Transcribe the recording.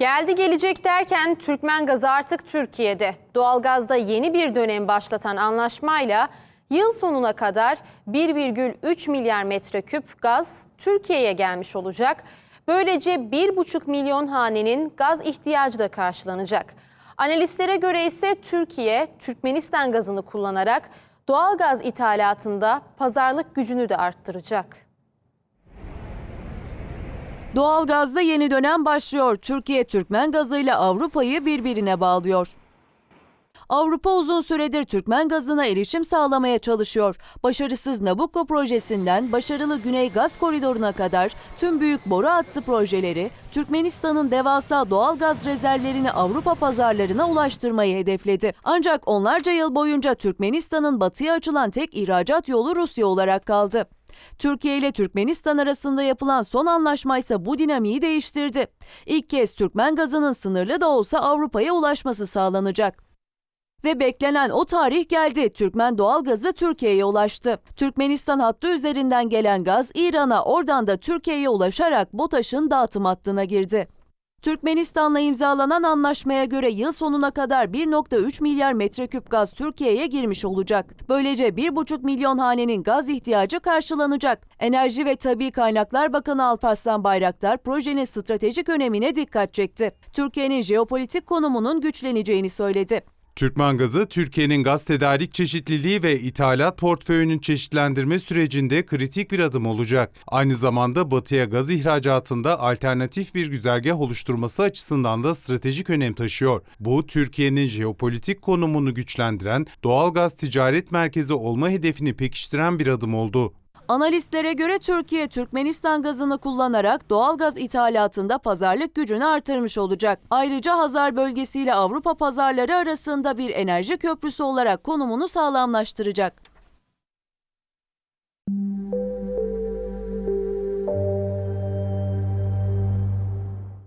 Geldi gelecek derken Türkmen gazı artık Türkiye'de. Doğalgazda yeni bir dönem başlatan anlaşmayla yıl sonuna kadar 1,3 milyar metreküp gaz Türkiye'ye gelmiş olacak. Böylece 1,5 milyon hanenin gaz ihtiyacı da karşılanacak. Analistlere göre ise Türkiye, Türkmenistan gazını kullanarak doğalgaz ithalatında pazarlık gücünü de arttıracak. Doğalgazda yeni dönem başlıyor. Türkiye Türkmen gazıyla Avrupa'yı birbirine bağlıyor. Avrupa uzun süredir Türkmen gazına erişim sağlamaya çalışıyor. Başarısız Nabucco projesinden başarılı Güney Gaz Koridoru'na kadar tüm büyük boru hattı projeleri Türkmenistan'ın devasa doğal gaz rezervlerini Avrupa pazarlarına ulaştırmayı hedefledi. Ancak onlarca yıl boyunca Türkmenistan'ın batıya açılan tek ihracat yolu Rusya olarak kaldı. Türkiye ile Türkmenistan arasında yapılan son anlaşma ise bu dinamiği değiştirdi. İlk kez Türkmen gazının sınırlı da olsa Avrupa'ya ulaşması sağlanacak. Ve beklenen o tarih geldi. Türkmen doğal gazı Türkiye'ye ulaştı. Türkmenistan hattı üzerinden gelen gaz İran'a oradan da Türkiye'ye ulaşarak BOTAŞ'ın dağıtım hattına girdi. Türkmenistan'la imzalanan anlaşmaya göre yıl sonuna kadar 1.3 milyar metreküp gaz Türkiye'ye girmiş olacak. Böylece 1.5 milyon hanenin gaz ihtiyacı karşılanacak. Enerji ve Tabi Kaynaklar Bakanı Alparslan Bayraktar projenin stratejik önemine dikkat çekti. Türkiye'nin jeopolitik konumunun güçleneceğini söyledi. Türkmen Gazı, Türkiye'nin gaz tedarik çeşitliliği ve ithalat portföyünün çeşitlendirme sürecinde kritik bir adım olacak. Aynı zamanda batıya gaz ihracatında alternatif bir güzergah oluşturması açısından da stratejik önem taşıyor. Bu, Türkiye'nin jeopolitik konumunu güçlendiren, doğal gaz ticaret merkezi olma hedefini pekiştiren bir adım oldu. Analistlere göre Türkiye, Türkmenistan gazını kullanarak doğal gaz ithalatında pazarlık gücünü artırmış olacak. Ayrıca Hazar bölgesiyle Avrupa pazarları arasında bir enerji köprüsü olarak konumunu sağlamlaştıracak.